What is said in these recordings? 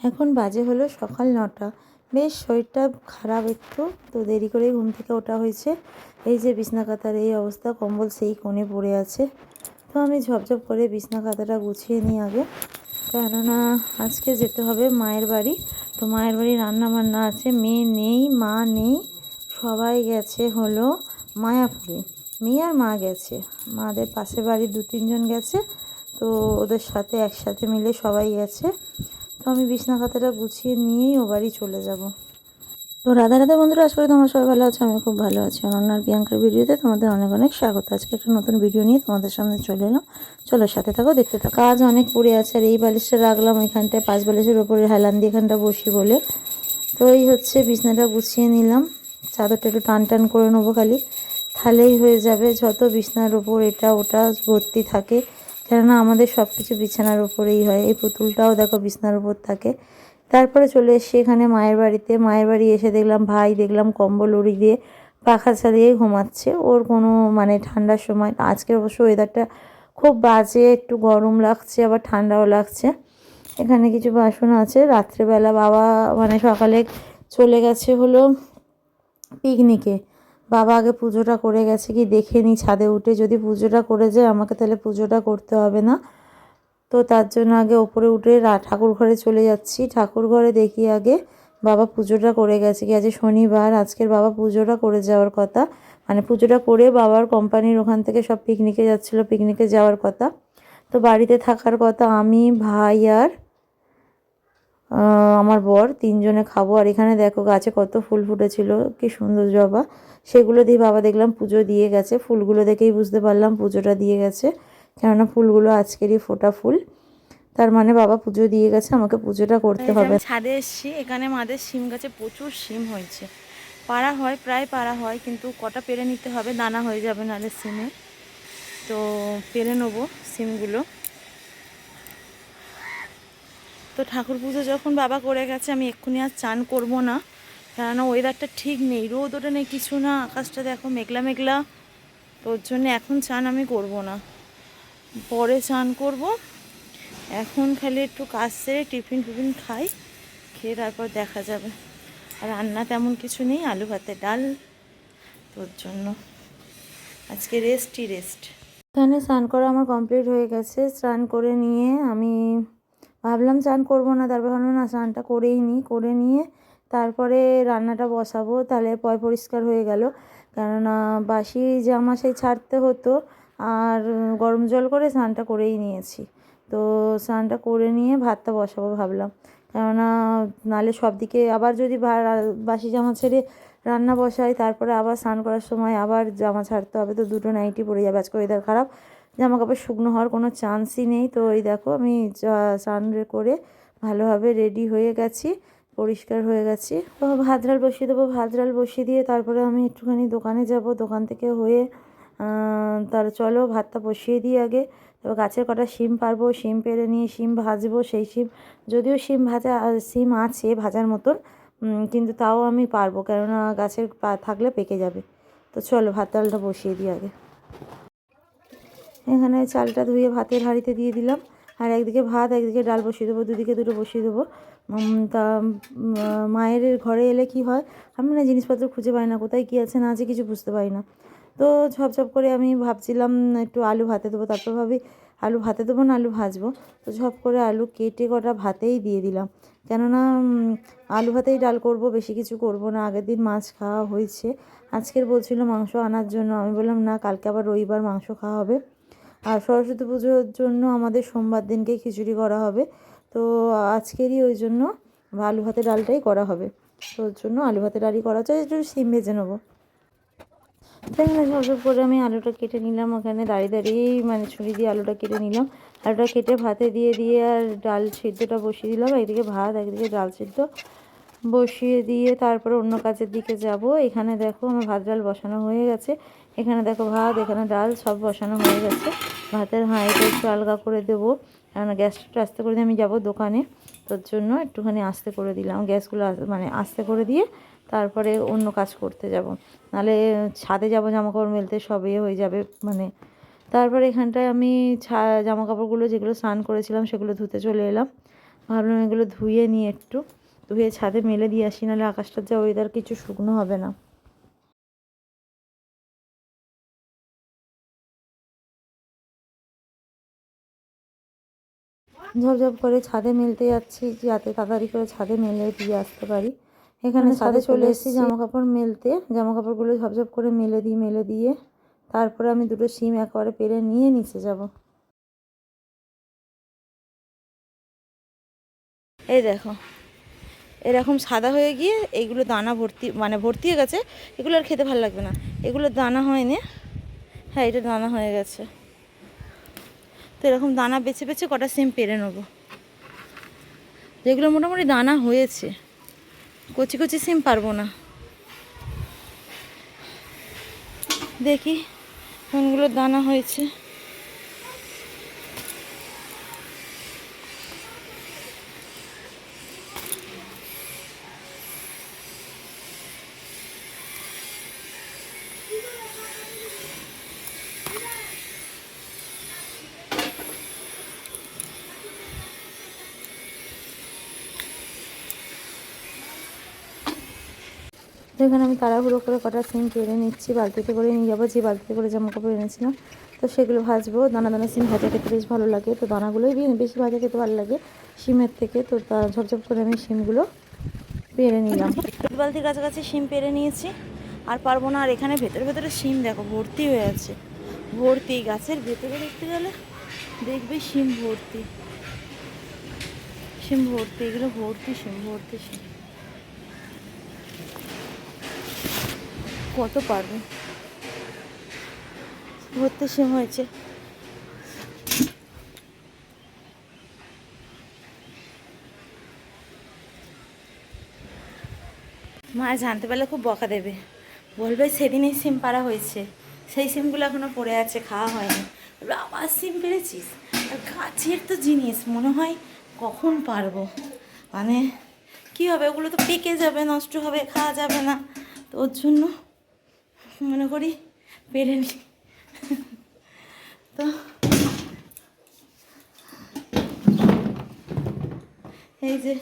এখন বাজে হলো সকাল নটা। বেশ, শরীরটা খারাপ একটু, তো দেরি করে ঘুম থেকে ওঠা হয়েছে। এই যে বিছনা কাতার এই অবস্থা, কম্বল সেই কোণে পড়ে আছে। তো আমি ঝপঝপ করে বিছনা কাতাটা গুছিয়ে নিই আগে। কেননা আজকে যেতে হবে মায়ের বাড়ি। তো মায়ের বাড়ি রান্না বান্না আছে, মেয়ে নেই, মা নেই, সবাই গেছে হলো মায়াপুরে। মেয়ে আর মা গেছে। মাদের পাশের বাড়ি দু, তিনজন গেছে, তো ওদের সাথে একসাথে মিলে সবাই গেছে। তো আমি বিছনা খাতাটা গুছিয়ে নিয়েই ও বাড়ি চলে যাব। তো রাধা রাধা বন্ধুরা, আশা করি তোমরা সবাই ভালো আছো আমি খুব ভালো আছি। অনন্যার প্রিয়াঙ্কার ভিডিওতে তোমাদের অনেক অনেক স্বাগত। আজকে একটা নতুন ভিডিও নিয়ে তোমাদের সামনে চলে এলাম। চলো সাথে থাকো, দেখতে থাকো। কাজ অনেক পড়ে আছে, আর এই বালিশটা রাখলাম ওইখানটায়, পাঁচ বালিশের ওপরে হেলান দিয়ে এখানটা বসি বলে। তো এই হচ্ছে বিছনাটা গুছিয়ে নিলাম। চাদরটা একটু টান টান করে নেব খালি। তাহলেই হয়ে যাবে যত বিছনার ওপর এটা ওটা ভর্তি থাকে। কেননা আমাদের সব কিছু বিছানার ওপরেই হয়। এই পুতুলটাও দেখো বিছনার ওপর থাকে। তারপরে চলে এসেছি এখানে মায়ের বাড়িতে। মায়ের বাড়ি এসে দেখলাম ভাই দেখলাম কম্বল উড়ি দিয়ে পাখা চালিয়েই ঘুমাচ্ছে। ওর কোনো মানে ঠান্ডার সময় আজকের অবশ্য ওয়েদারটা খুব বাজে, একটু গরম লাগছে, আবার ঠান্ডাও লাগছে। এখানে কিছু বাসন আছে। রাত্রেবেলা বাবা মানে সকালে চলে গেছে হলো পিকনিকে বাবা আগে পুজোটা করে গেছে কি দেখে নি ছাদে উঠে, যদি পুজোটা করে যায় আমাকে তাহলে পুজোটা করতে হবে না। তো তার জন্য আগে ওপরে উঠে ঠাকুর ঘরে চলে যাচ্ছি। ঠাকুর ঘরে দেখি আগে বাবা পুজোটা করে গেছে কি আজকে শনিবার, আজকের বাবা পুজোটা করে যাওয়ার কথা। মানে পুজোটা করে বাবার কোম্পানির ওখান থেকে সব পিকনিকে যাচ্ছিল পিকনিকে যাওয়ার কথা। তো বাড়িতে থাকার কথা আমি, ভাই আর আমার বর তিনজনে খাব। আর এখানে দেখো গাছে কত ফুল ফুটেছিল কি সুন্দর জবা। সেগুলো দিয়ে বাবা দেখলাম পুজো দিয়ে গেছে। ফুলগুলো দেখেই বুঝতে পারলাম পুজোটা দিয়ে গেছে। কেননা ফুলগুলো আজকেরই ফোটা ফুল। তার মানে বাবা পুজো দিয়ে গেছে আমাকে পুজোটা করতে হবে। ছাদে এসছি এখানে মাদের শিম গাছে প্রচুর শিম হয়েছে। পাড়া হয় প্রায় পাড়া হয় কিন্তু কটা পেরে নিতে হবে দানা হয়ে যাবে নাহলে সিমে তো পেরে নেব সিমগুলো তো ঠাকুর পুজো যখন বাবা করে গেছে, আমি এক্ষুনি আর চান করব না। কেননা ওয়েদারটা ঠিক নেই, রোদ ওটা নেই কিছু না, আকাশটা দেখো মেঘলা মেঘলা। তোর জন্য এখন চান আমি করব না। পরে চান করব। এখন খালি একটু কাজ সেরে টিফিন টিফিন খাই, খেয়ে তারপর দেখা যাবে। আর রান্না তেমন কিছু নেই, আলু ভাতে ডাল তোর জন্য। আজকে রেস্টই রেস্ট এখানে স্নান করা আমার কমপ্লিট হয়ে গেছে। স্নান করে নিয়ে আমি ভাবলাম স্নান করব না, তারপর ভাবলাম, না, স্নানটা করেই নিই করে নিয়ে তারপরে রান্নাটা বসাবো। তাহলে পয় পরিষ্কার হয়ে গেল। কেননা বাসি জামা সেই ছাড়তে হতো আর গরম জল করে স্নানটা করেই নিয়েছি। তো স্নানটা করে নিয়ে ভাতটা বসাবো ভাবলাম। কেননা নালে সব দিকে আবার যদি বাসি জামা ছেড়ে রান্না বসাই, তারপরে আবার স্নান করার সময় আবার জামা ছাড়তে হবে, তো দুটো নাইটি পড়ে যাবে। আজকে ওয়েদার খারাপ জামা কাপড় শুকনো হওয়ার কোনো চান্সই নেই। তো এই দেখো, আমি স্নান করে ভালোভাবে রেডি হয়ে গেছি, পরিষ্কার হয়ে গেছি। তো ভাত ডাল বসিয়ে দেবো, ভাত ডাল বসিয়ে দিয়ে তারপরে আমি একটুখানি দোকানে যাব। দোকান থেকে হয়ে তার চলো ভাতটা বসিয়ে দিই আগে। তারপর গাছের কটা শিম পারব শিম পেরে নিয়ে শিম ভাজবো, সেই শিম, যদিও শিম ভাজা, শিম আছে ভাজার মতন কিন্তু তাও আমি পারব কেননা গাছের থাকলে পেকে যাবে। তো চলো ভাত ডালটা বসিয়ে দিই আগে। এখানে চালটা ধুয়ে ভাতের হাঁড়িতে দিয়ে দিলাম। আর একদিকে ভাত, একদিকে ডাল বসিয়ে দেবো, দুদিকে দুটো বসিয়ে দেবো। তা মায়ের ঘরে এলে কি হয়? আমি না জিনিসপত্র খুঁজে পাই না, কোথায় কী আছে না আছে কিছু বুঝতে পারি না। তো ঝপঝপ করে আমি ভাবছিলাম একটু আলু ভাতে দেবো। তারপর ভাবি, আলু ভাতে দেবো না, আলু ভাজবো? তো ঝপ করে আলু কেটে কটা ভাতেই দিয়ে দিলাম। কেননা আলু ভাতেই ডাল করব, বেশি কিছু করব না। আগের দিন মাছ খাওয়া হয়েছে। আজকের বলছিল মাংস আনার জন্য। আমি বললাম, না, কালকে আবার রবিবার মাংস খাওয়া হবে। আর সরস্বতী পুজোর জন্য আমাদের সোমবার দিনকে খিচুড়ি করা হবে। তো আজকেরই ওই জন্য আলু ভাতে ডালটাই করা হবে। তো ওর জন্য আলু ভাতে ডালই করা হচ্ছে। একটু সিম ভেজে নেব। এখানে করে আমি আলুটা কেটে নিলাম। ওখানে দাঁড়িয়ে দাঁড়িয়েই মানে ছুরি দিয়ে আলুটা কেটে নিলাম। আলুটা কেটে ভাতে দিয়ে দিয়ে আর ডাল সিদ্ধটা বসিয়ে দিলাম। একদিকে ভাত, একদিকে ডাল সিদ্ধ। বসিয়ে দিয়ে তারপরে অন্য কাজের দিকে যাব। এখানে দেখো আমার ভাত, ডাল বসানো হয়ে গেছে। এখানে দেখো ভাত, এখানে ডাল, সব বসানো হয়ে গেছে। ভাতের হাঁড়িটা একটু আলগা করে দেবো। কেননা গ্যাসটা একটু আস্তে করে দিয়ে আমি যাব দোকানে। তোর জন্য একটুখানি আস্তে করে দিলাম। গ্যাসগুলো মানে আস্তে করে দিয়ে তারপরে অন্য কাজ করতে যাব। নাহলে ছাদে যাব জামা কাপড় মেলতে সব ইয়ে হয়ে যাবে মানে। তারপর এখানটায় আমি ছা জামা কাপড়গুলো যেগুলো স্নান করেছিলাম, সেগুলো ধুতে চলে এলাম। ভাবলাম এগুলো ধুয়ে নিয়ে একটু। ধুয়ে ছাদে মেলে দিয়ে আসি নাহলে আকাশটার যা ওয়েদার কিছু শুকনো হবে না। ঝপঝপ করে ছাদে মেলতে যাচ্ছি যাতে তাড়াতাড়ি করে ছাদে মেলে দিয়ে আসতে পারি। এখানে ছাদে চলে এসেছি জামা কাপড় মেলতে। জামা কাপড়গুলো ঝপঝপ করে মেলে দিই মেলে দিয়ে তারপরে আমি দুটো সিম একবারে পেরে নিয়ে নিচে যাব। এই দেখো এরকম সাদা হয়ে গিয়ে এইগুলো দানা ভর্তি মানে ভর্তি হয়ে গেছে। এগুলো আর খেতে ভালো লাগবে না। এগুলো দানা হয়নি। হ্যাঁ এটা দানা হয়ে গেছে। তো এরকম দানা বেছে বেছে কটা সিম পেরে নেব। যেগুলো মোটামুটি দানা হয়েছে। কচি কচি সিম পারব না। দেখি কোনগুলো দানা হয়েছে। এখানে আমি তাড়াহুড়ো করে কটা সিম পেরে নিচ্ছি, বালতিতে করে নিয়ে যাব, যে বালতিতে করে জামা কাপড় এনেছিলাম, তো সেগুলো ভাজবো। দানা দানা সিম ভাজা খেতে বেশ ভালো লাগে, তো দানাগুলোই বেশি ভাজা খেতে ভালো লাগে সিমের থেকে, তো ঝপঝপ করে আমি সিমগুলো পেরে নিলাম। বালতির কাছাকাছি সিম পেরে নিয়েছি, আর পারব না, আর এখানে ভেতরে ভেতরে সিম দেখো, ভর্তি হয়ে আছে। ভর্তি, গাছের ভেতরে দেখতে গেলে দেখবে সিম ভর্তি। সিম ভর্তি, এগুলো ভর্তি সিম, ভর্তি শিম কত পারবে? ভর্তি শিম হয়েছে। মা জানতে পারলে খুব বকা দেবে। বলবে সেদিনই সিম পাড়া হয়েছে। সেই সিমগুলো এখনও পড়ে আছে, খাওয়া হয়নি। আবার সিম পেরেছিস? আর গাছের তো জিনিস, মনে হয় কখন পারব? মানে কী হবে? ওগুলো তো পেকে যাবে, নষ্ট হবে, খাওয়া যাবে না। তো ওর জন্য মনে করি, পেরে নি। তো, এই যে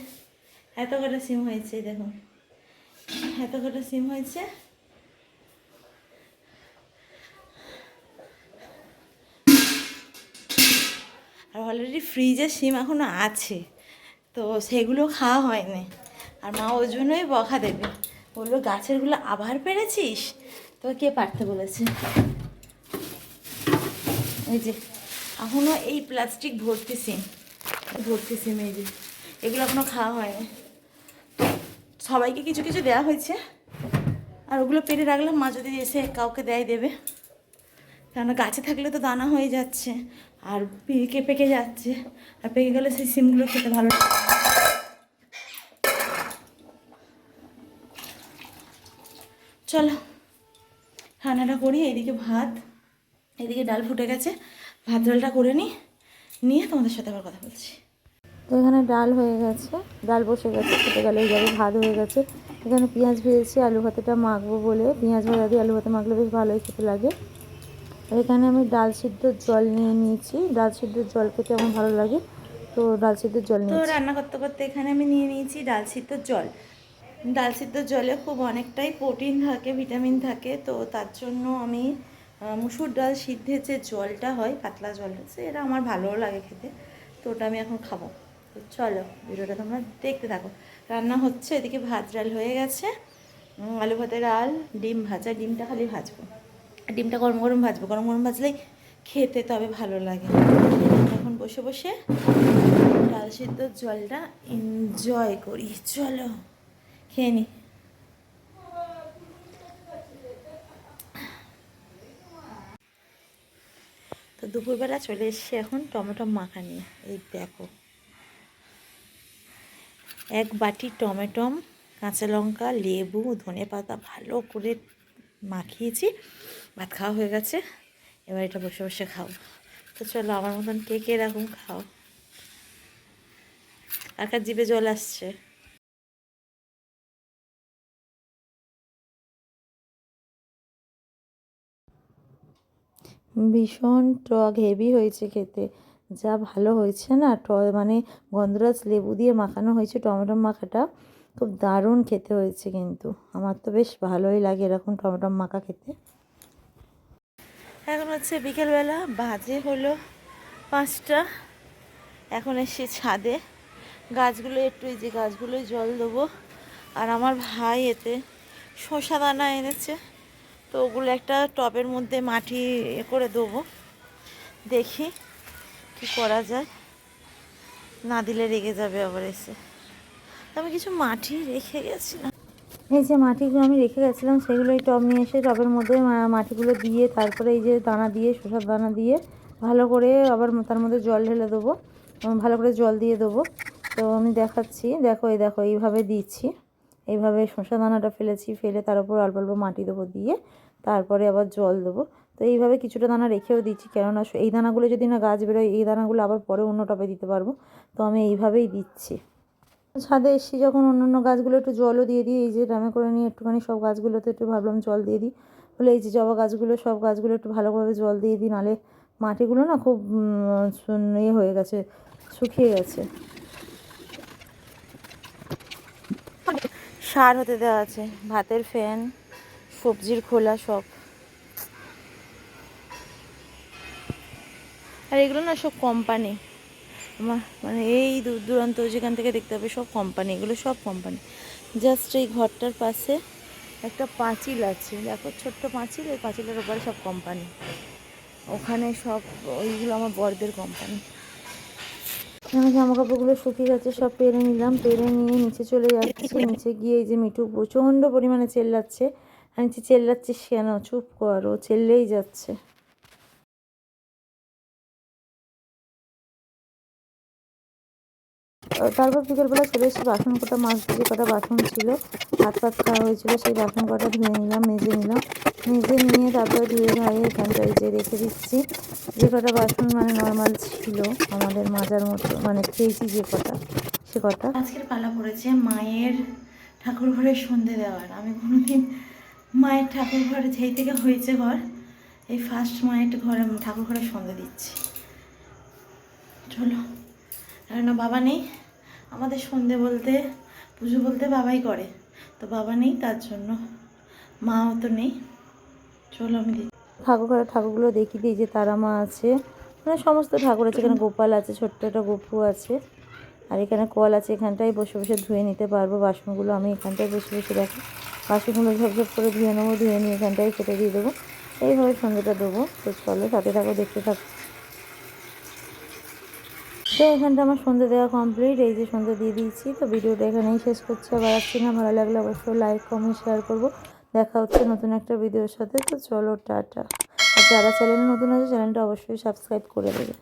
এত কটা সিম হয়েছে দেখুন। এত কটা সিম হয়েছে। আর অলরেডি ফ্রিজে সিম এখনও আছে, তো সেগুলো খাওয়া হয়নি। আর মা ওই জন্যই বকা দেবে। বলল গাছেরগুলো আবার পেরেছিস? তো কে পারতে বলেছে? এই যে এখনও এই প্লাস্টিক ভর্তি সিম ভর্তি সিম এই যে, এগুলো এখনও খাওয়া হয়নি। সবাইকে কিছু কিছু দেওয়া হয়েছে, আর ওগুলো পেরে রাখলাম, মা যদি এসে কাউকে দেয় দেবে। কেননা গাছে থাকলে তো দানা হয়ে যাচ্ছে, আর পেকে পেকে যাচ্ছে, আর পেকে গেলে সেই সিমগুলো খেতে ভালো চলো রান্নাটা করি এইদিকে ভাত এদিকে ডাল ফুটে গেছে। ভাত ডালটা করে নিই নিয়ে তোমাদের সাথে আবার কথা বলছি। তো এখানে ডাল হয়ে গেছে ডাল বসে গেছে খেতে গেলে এইভাবে ভাত হয়ে গেছে। এখানে পেঁয়াজ ভেজেছি আলু ভাতেটা মাখবো বলে। পেঁয়াজ ভাজা দিয়ে আলু ভাতে মাখলে বেশ ভালোই খেতে লাগে। এখানে আমি ডাল সিদ্ধর জল নিয়ে নিয়েছি। ডাল সিদ্ধর জল খেতে আমার ভালো লাগে? তো ডাল সিদ্ধর জল তো রান্না করতে করতে এখানে আমি নিয়ে নিয়েছি ডাল সিদ্ধর জল। ডাল সিদ্ধর জলে খুব অনেকটাই প্রোটিন থাকে, ভিটামিন থাকে, তো তার জন্য আমি মুসুর ডাল সিদ্ধের যে জলটা হয়, পাতলা জল সে এটা আমার ভালোও লাগে খেতে, তো ওটা আমি এখন খাব। তো চলো, ভিডিওটা তোমরা দেখতে থাকো। রান্না হচ্ছে, এদিকে ভাত ডাল হয়ে গেছে আলু ভাতের ডাল ডিম ভাজা, ডিমটা খালি ভাজবো। ডিমটা গরম গরম ভাজবো, গরম গরম ভাজলেই খেতে তবে ভালো লাগে। এখন বসে বসে ডাল সিদ্ধ জলটা এনজয় করি, চলো। খেয়ে তো দুপুরবেলা চলে এসেছি এখন টমেটো মাখা নিয়ে। এই দেখো। এক বাটি টমেটম কাঁচা লঙ্কা, লেবু, ধনে পাতা ভালো করে মাখিয়েছি। ভাত খাওয়া হয়ে গেছে। এবার এটা বসে বসে খাও তো চলো আমার মতন কে কে এরকম খাও। কার জিভে জল আসছে? ভীষণ টক হেভি হয়েছে খেতে। যা ভালো হয়েছে না, ট মানে গন্ধরাজ লেবু দিয়ে মাখানো হয়েছে টমেটো মাখাটা, খুব দারুণ খেতে হয়েছে কিন্তু। আমার তো বেশ ভালোই লাগে এরকম টমেটো মাখা খেতে। এখন হচ্ছে বিকেলবেলা, বাজে হলো পাঁচটা। এখন এসে ছাদে। গাছগুলো একটু এই যে গাছগুলোই জল দেবো। আর আমার ভাই এতে শশা দানা এনেছে। তো ওগুলো একটা টবের মধ্যে মাটি এ করে দেবো। দেখি কি করা যায়। না দিলে রেগে যাবে আবার এসে। আমি কিছু মাটি রেখে গেছি না এই যে মাটিগুলো আমি রেখে গেছিলাম সেগুলো এই টব নিয়ে এসে টবের মধ্যে মাটিগুলো দিয়ে তারপরে এই যে দানা দিয়ে, শসার দানা দিয়ে ভালো করে আবার তার মধ্যে জল ঢেলে দেবো। ভালো করে জল দিয়ে দেবো। তো আমি দেখাচ্ছি, দেখো, এই দেখো, এইভাবে দিচ্ছি। এইভাবে শসা দানাটা ফেলেছি, ফেলে তার উপর অল্প অল্প মাটি দেবো দিয়ে, তারপরে আবার জল দেবো। তো এইভাবে কিছুটা দানা রেখেও দিচ্ছি, কেননা এই দানাগুলো যদি না গাছ বেরোয়, এই দানাগুলো আবার পরে অন্য টবে দিতে পারব। তো আমি এইভাবেই দিচ্ছি। ছাদে এসেছি যখন অন্য অন্য গাছগুলো একটু জলও দিয়ে দিই, এই যে ড্রামে করে নিয়ে একটুখানি সব গাছগুলোতে একটু ভাবলাম জল দিয়ে দিই। বলে এই যে জবা গাছগুলো, সব গাছগুলো একটু ভালোভাবে জল দিয়ে দিই নাহলে মাটিগুলো না খুব ইয়ে হয়ে গেছে, শুকিয়ে গেছে। সার হতে দেওয়া আছে, ভাতের ফ্যান, সবজির খোলা সব। আর এগুলো না সব কোম্পানি আমার মানে এই দূর দূরান্ত যেখান থেকে দেখতে হবে সব কোম্পানি এগুলো সব কোম্পানি জাস্ট এই ঘরটার পাশে একটা পাঁচিল আছে। দেখো, ছোট্ট পাঁচিল, এই পাঁচিলের ওপরে সব কোম্পানি ওখানে সব, ওইগুলো আমার বড়দের কোম্পানি আমার জামা কাপড়গুলো শুকিয়ে যাচ্ছে সব পেরে নিলাম, পেরে নিয়ে নিচে চলে যাচ্ছে। নিচে গিয়ে এই যে মিঠু প্রচণ্ড পরিমাণে চেল্লাচ্ছে। আমি চেল্লাচ্ছিস কেন? চুপ কর, ও চেল্লেই যাচ্ছে। তারপর বিকেলবেলা চলে এসেছি বাসন কটা মাছ দিয়ে কটা বাসন ছিল, হাত পাত খাওয়া হয়েছিল, সেই বাসন কটা ধুয়ে নিলাম, মেজে নিলাম। মেজে নিয়ে তারপরে ধুয়ে ধায়ে এখানটা এই যে রেখে দিচ্ছি। যে কটা বাসন মানে নর্মাল ছিল, আমাদের মাজার মতো মানে খেয়েছি যে কটা, সে কটা। আজকের পালা পড়েছে মায়ের ঠাকুর ঘরে সন্ধে দেওয়ার। আমি কোনোদিন মায়ের ঠাকুর ঘরে যেই থেকে হয়েছে ঘর, এই ফার্স্ট মায়ের ঘরে, ঠাকুর ঘরে সন্ধে দিচ্ছি। চলো কেননা বাবা নেই? আমাদের সন্ধে বলতে, পুজো বলতে বাবাই করে। তো বাবা নেই, তার জন্য। মাও তো নেই। চলো আমি ঠাকুর ঠাকুরগুলো দেখি দিই, যে তারা মা আছে। মানে সমস্ত ঠাকুর আছে, এখানে গোপাল আছে, ছোট্ট একটা গপু আছে। আর এখানে কল আছে, এখানটায় বসে বসে ধুয়ে নিতে পারব। বাসনগুলো আমি এখানটায় বসে বসে রাখি। বাসনগুলো ঝপঝপ করে ধুয়ে নেব, ধুয়ে নিয়ে এখানটায় কেটে দিয়ে দেবো। এইভাবে সন্ধ্যেটা দেবো। তো চলো সাথে থাকো, দেখতে থাকো। তো এখানটা আমার সন্ধে দেওয়া কমপ্লিট এই যে সন্ধে দিয়ে দিয়েছি। তো ভিডিওটা এখানেই শেষ করছি। আবার আসছি না, ভালো লাগলে অবশ্যই লাইক কমেন্ট শেয়ার করব। দেখা হচ্ছে নতুন একটা ভিডিওর সাথে। তো চলো, টাটা। আর যারা চ্যানেল নতুন আছে চ্যানেলটা অবশ্যই সাবস্ক্রাইব করে দেবে।